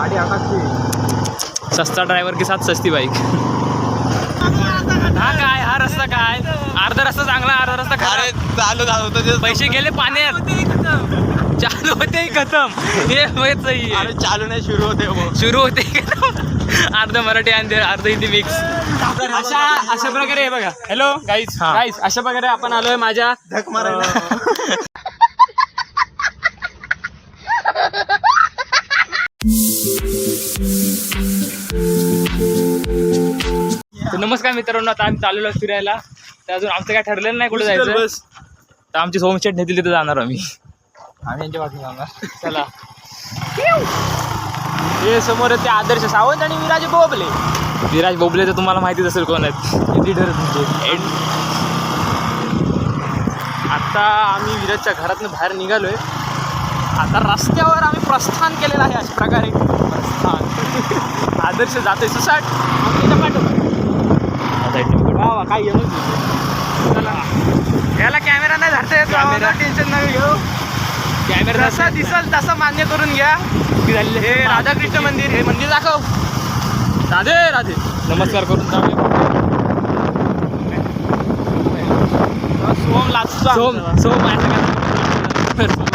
गाडी अटकते सस्ता ड्रायव्हर के साथ सस्ती बाईक हा काय? हा रस्ता काय? अर्धा रस्ता चांगला अर्धा रस्ता अरे खराब चालू झालं होतं ते. पैसे गेले पाण्यात. चालू होते खतम. हे होय सही आहे. अरे चालू नाही सुरू होते सुरू होते अर्ध मराठी आणि अर्ध हिंदी मिक्स अशा अशा प्रकारे हे बघा. Hello guys. गाईज अशा प्रकारे आपण आलोय माझ्या धक मारायला. नमस्कार मित्रांनो आता आम्ही चाललेलो आहोत फिरायला. तर अजून आमचं काय ठरलेलं नाही कुठे जायचं. बस. तर आमची होमस्टेट नेतील तिथे जाणार आम्ही. आम्ही यांच्या बाजूने जाणार चला. हे समोर ते आदर्श सावंत आणि विराज बोबले. विराज बोबले तर तुम्हाला माहितीच असेल कोण आहेत. एडिटर तुमचे आता आम्ही विराजच्या घरातून बाहेर निघालोय. आता रस्त्यावर आम्ही प्रस्थान केलेलं आहे अशा प्रकारे. प्रस्थान. आदर्श जातोय सुसाट. वा काय चला. याला कॅमेरा नाही धरता येत टेन्शन नाही घेऊ. कॅमेरा जसा दिसल तसं मान्य करून घ्या. हे राधाकृष्ण मंदिर हे मंदिर दाखव. राधे राधे. नमस्कार करून जाऊया सोम लाचतो सोम सोम आहे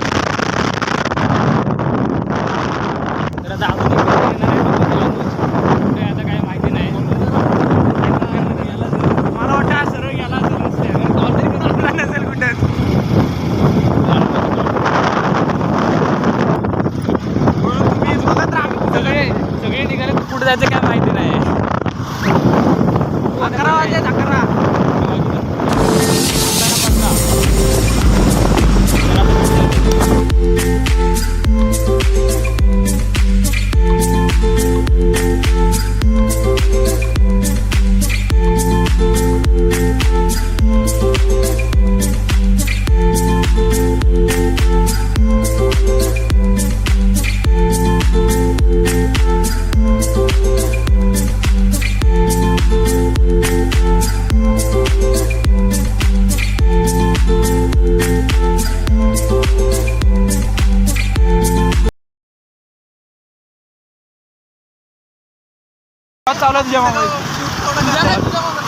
चालू तुझ्या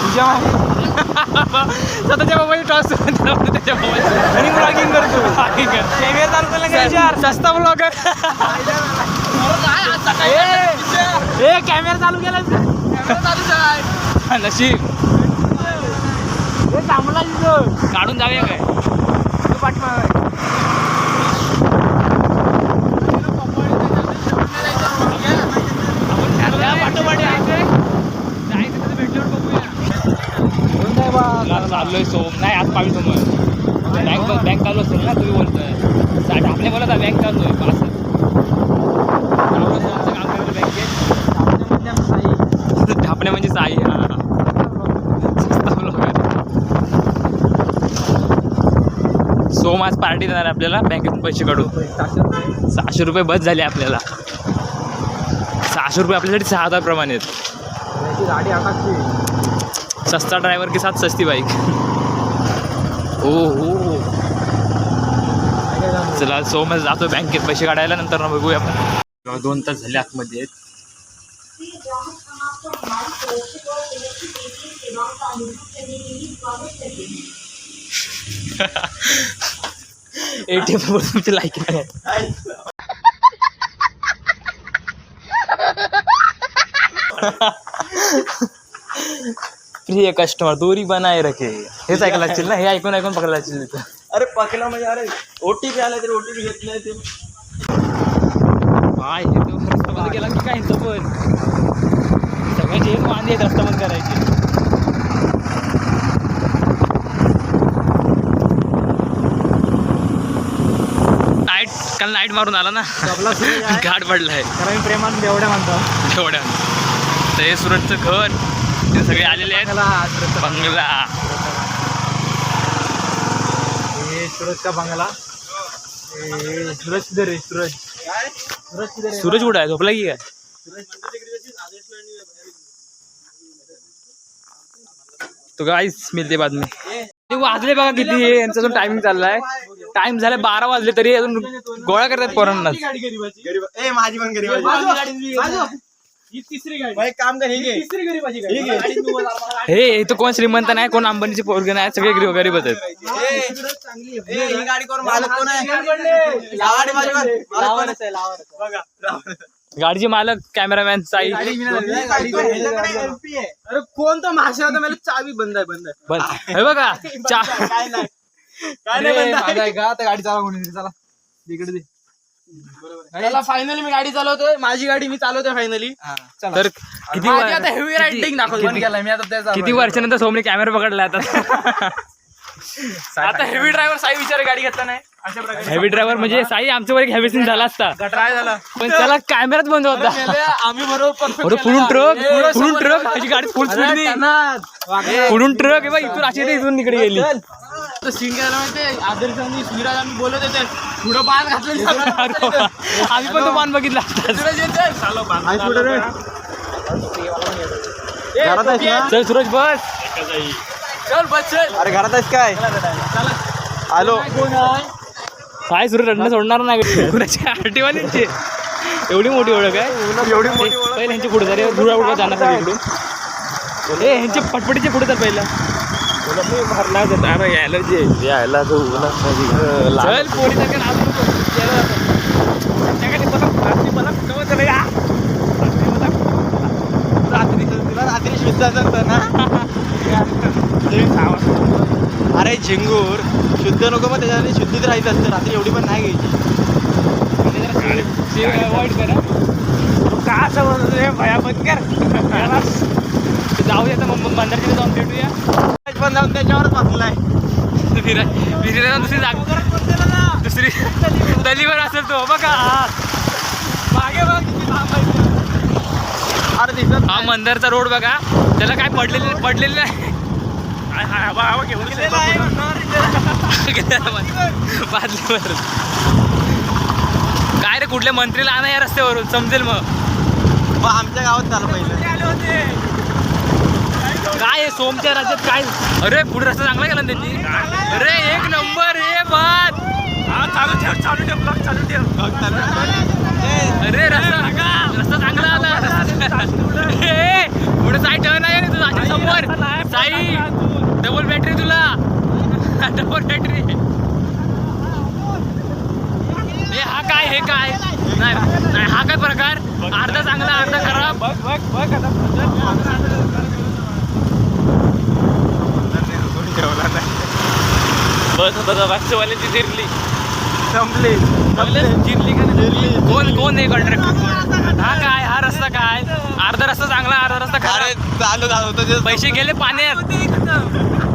तुझ्या स्वतःच्या मोबाईल टॉस त्याच्या मोबाईल आणि ब्लॉगिंग करतो कॅमेरा सस्ता ब्लॉगर ए कॅमेरा चालू केला नशीब. तिथं. काढून जाऊया काय? तू पाठीमागे त्या पाठोपाठ यायचंय. जायचं तिथं भेटल्यावर बघूया. तुला चाललोय सोम. नाही आज पावी समोर बँक बँक चालू असेल ना तुम्ही बोलतोय. साठ आपले बोलत बँक चालू आहे. पास काम बँकेत. ढापणे म्हणजे साई. हा. सोम आज पार्टी देणार आपल्याला बँकेतून पैसे काढू सहाशे रुपये बस झाले आपल्याला. सहाशे रुपये आपल्यासाठी सहा हजार प्रमाणे आहेत गाडी सस्ता ड्राइवर के साथ सस्ती बाईक? हो हो चला सोमच जातो बँकेत. पैसे काढायला नंतर ना बघूया आपण. दोन तास झाले आतमध्ये. आहेत एटीएम वर तुमची लाईक नाही. प्रिय कस्टमर दोरी बनाए रखे. हेच ऐकायला लागतील ना? हे ऐकून ऐकून पकडायला लागतील तिथं अरे पकला म्हणजे अरे ओटीपी आला तरी ओटीपी घेत नाही ते. काय हे तो की काय तो पण? वांदे आहेत करायचे. नाईट काल नाईट मारून आला ना? आपला आहे. घाट पडलाय. कारण मी प्रेमान एवढ्या म्हणतो. एवढ्या. तर हे सुरतचं घर. ते सगळे आलेले आहेत. बंगला हे सूरज का बंगला. हे सूरज किधर आहे? सूरज. सूरज किधर सूरज कुठं आहे? झोपला की काय? तो काहीच मिळते बातमी. ते वाजले बघा किती हे यांचा जो टायमिंग चाललाय. टाइम झाले बारा वाजले तरी अजून गोळा करतात पोरांना गाडी गरीबाची ए माझी पण ही तिसरी गाडी. एक काम कर हे घे. तिसरी गरीबाची घे. गाडी. हे इथं कोण श्रीमंत नाही कोण अंबानीचे पोरगे नाही सगळे गरीब गरीबच आहेत. ए, चांगली ए, ही गाडी कोण मालक कोण आहे? आहे. गाडी माझी पण. मालक कोण आहे? बघा गाडीचे मालक कॅमेरामॅन साई. गाडी मी नाही, गाडी कोण? ह्याच्याकडे MP आहे. अरे कोणता मासे होता मला? चावी बंद आहे बंद आहे. बस हे बघा चा काय नाही. काय बंद आहे. गाडी चालवा कोणी चला इकडे दे. चला फायनली मी गाडी चालवतोय. माझी गाडी मी चालवतोय फायनली चला. तर किती माझी वर- आता हेवी रायडिंग दाखवतो किती- केला मी आता त्याचा किती वर्षानंतर सोमने कॅमेरा पकडला आता? आता हेवी ड्रायव्हर साई विचार गाडी घेतला नाही. अशा प्रकारे हेवी ड्रायव्हर म्हणजे साई आमच्यावर एक हेवी सीन झाला असता. ट्राय झाला. पण त्याला कॅमेराच बंद होता. आम्ही बरोबर पुढून. ट्रक पुढून ट्रक. त्याची गाडी फुल टनात. पुढून ट्रक आहे बा इथून अशी इथून तिकडे गेली तर सीन घ्यायला माहितीये आदर्शांनी श्रीराज आम्ही बोलत होते. पुढं बाण घातलं आम्ही पण तो मान बघितला. आताच. आई कुठं रे? घरात आहेस ना? चल सूरज बस. चल बस चल. अरे घरात आहेस काय? आहे. काय सूरज रडणं सोडणार नाही. कुणाची आरटी वाल्यांची एवढी मोठी ओळख आहे? एवढी ते पहिले ह्यांची पुढे जाणार इकडून ए ह्यांचे पटपटीचे पुढे तर पहिला. चल पोरी सारखं नाचू नको. याला संध्याकाळी मला रात्री चला ना. अरे झिंगूर शुद्ध नको मग त्याच्यासाठी शुद्धीत राहायचं असतं रात्री एवढी पण नाही घ्यायची. अवॉइड करा. का असं म्हणतो रे? भया बंद कर. याला जाऊ दे आता मग बंदरकडे जाऊन भेटूया. पण जाऊन त्याच्यावरच वाचलाय विहिरा विहिरीला जाऊन दुसरी जागा दुसरी दलीवर असेल तो बघा मागे बघ किती. अरे दिसत हा मंदरचा रोड बघा. त्याला काय पडलेले पडलेले नाही. बादलीवर. काय रे कुठल्या मंत्रीला आणा या रस्त्यावरून? समजेल मग. मग आमच्या गावात झालं पहिलं. काय सोमच्या राज्यात काय? अरे पुढे रस्ता चांगला गेला ना त्यांनी. अरे एक नंबर हे बात. चालू ठेव चालू ठेव ब्लॉक चालू ठेव. अरे रस्ता रस्ता चांगला आला. ए, पुढे साई टर्न आहे रे तुझा समोर. साई डबल बॅटरी तुला. डबल बॅटरी ए हा काय हे काय? नाही नाही हा काय प्रकार? अर्धा चांगला अर्धा खराब. बघ बघ बघ बस बस वाचवाल्याची जिरली. संपली. जिरली का नाही? कोण कोण आहे कॉन्ट्रॅक्ट हा काय? हा रस्ता काय? अर्धा रस्ता चांगला अर्धा रस्ता खराब. चालू झालं होतं ते. पैसे गेले पाण्यात.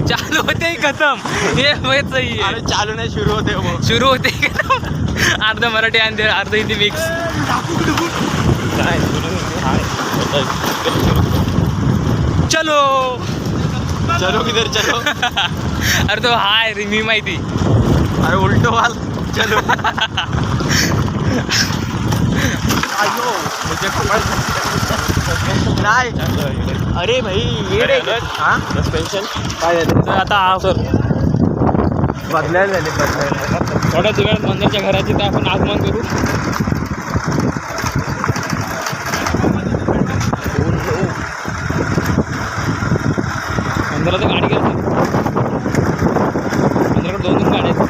चालू होते खतम. हे सही. अरे चालू नाही सुरू होते हो. सुरू होते खतम. अर्ध मराठी आणि अर्ध हिंदी मिक्स चलो. चलो किधर चलो? अरे तो हाय रे मी माहिती. अरे उलटो वाल. चलो. नाही. अरे भाई ये हा? सस्पेन्शन काय झालं आता सर. बदलायला झाले बदलायला. थोड्याच वेळात मंदिरच्या घराची तर आपण आगमन करू. मंदिरात गाडी गेली मंदिराकडे दोन दोन गाड्या आहेत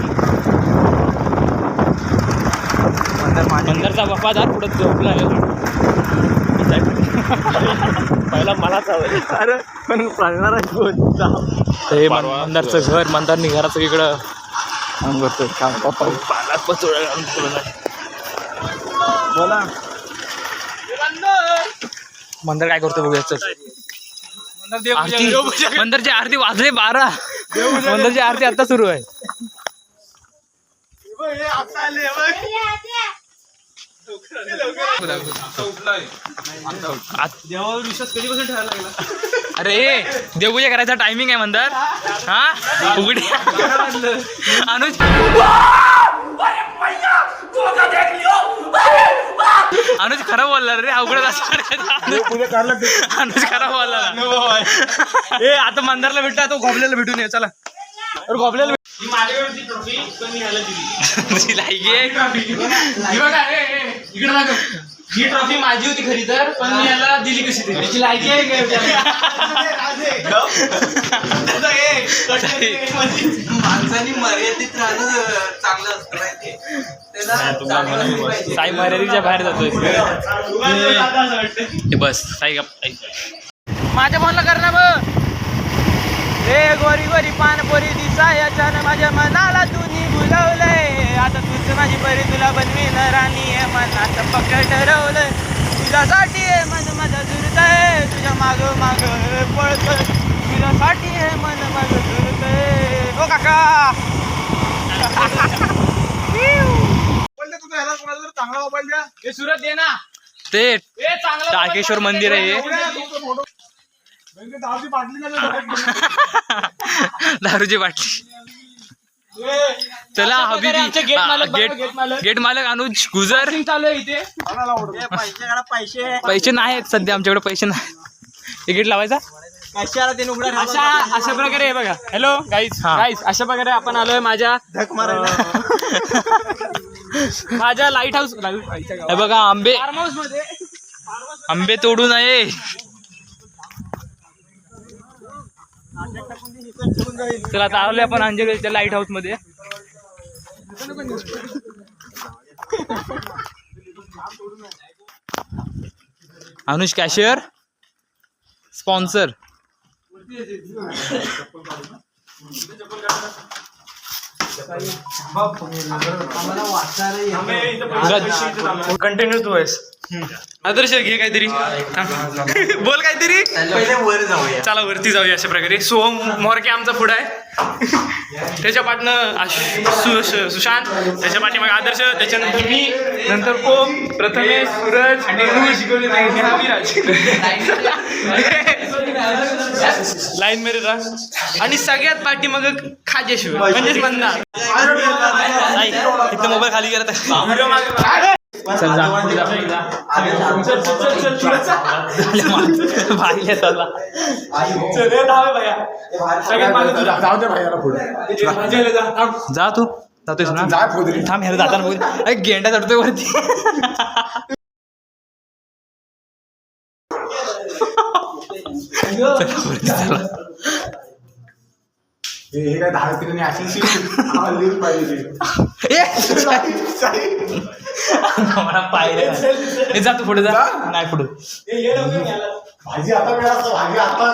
मंदिरचा वफादार पुढे झोपला आहे. पहिला मलाच हवं अरे पण चालणार हे मंदारचं घर मंदारनी घराचं इकडं. काम करतो काम पप्पा बोला. मंदिर काय करतो बघूया आरती. मंदिरची आरती वाजले बारा. मंदिरची आरती आता सुरू आहे. देवावर विश्वास कधीपासून ठेवायला लागला अरे देवपूजा करायचा टायमिंग आहे मंदार हा? उघडी. अनुज. अनुज खराब बोलला रे अवघड अनुज खराब बोलला. ए आता मंदारला भेटला तो घोबल्याला भेटून ये चला. घोबल्याला ही ट्रॉफी पण मी ह्याला दिली. ही इकडे दाखव. ही ट्रॉफी माझी होती खरी तर पण मी याला दिली कशी दिली त्याची लायकी आहे माणसाने मर्यादित राहणं चांगलं असतं पाहिजे. साई मर्यादेच्या बाहेर जातोय. का हे बस साई गप माझ्या फोनला कर ना बघ रे गोरी गोरी पान पोरी दिसायच्यानं माझ्या मनाला तुनी बुलवलंय. आता तूच माझी परी तुला बनवीन राणी आहे मनात. पक्क ठरवलंय. तुझ्यासाठी आहे मन माझं झुरतंय तुझ्या माग माग पळतोय. तुझ्यासाठी आहे मन माझं झुरतंय हो काका. चांगला मोबाईल द्या. हे सुरत दे ना. ते हे चांगलं टाकेश्वर मंदिर आहे बाटली दारूची बाटली. चला हबीबी. गेट मालक. गेट मालक. अनुज गुजर. चालू आहे इथे. पैसे नाही आहेत सध्या आमच्याकडे पैसे नाही गेट लावायचा? कशाला ते उघडा अशा अशा प्रकारे हे बघा. Hello guys. गाईज अशा प्रकारे आपण आलोय माझ्या माझ्या लाइट हाऊस हे बघा आंबे फार्म हाऊसमध्ये. आंबे तोडू नये. चला आता आलोय आपण अंजलीच्या लाइट हाऊसमध्ये. अनुज कॅशियर स्पॉन्सर कंटिन्यू तू आहेस. आदर्श घे काहीतरी. बोल काहीतरी. पहिले वर जाऊया. चला वरती जाऊया अशा प्रकारे. सोहम मोरके आमचा पुढं आहे. त्याच्या पाठनं सुशांत त्याच्या पाठीमागे आदर्श त्याच्यानंतर मी नंतर ओम प्रथमेश सूरज लाईन मेरे राह आणि सगळ्यात पाठीमाग खाजेश्वर म्हणजेच म्हणणार इथं मोबाईल खाली गेला तर. चल जा पुढे जा, पुढे जा. जा. तू. जातोयस ना? थांब ह्याला जाताना बघ अरे गेंडा चढतोय वरती. चला, वरती चला. हे काय दहा तिने अशी पाहिजे. ए, मला पाहिलं नाही. ए, जा तू पुढे जा. नाही पुढे. भाजी आता मिळाला भाजी आता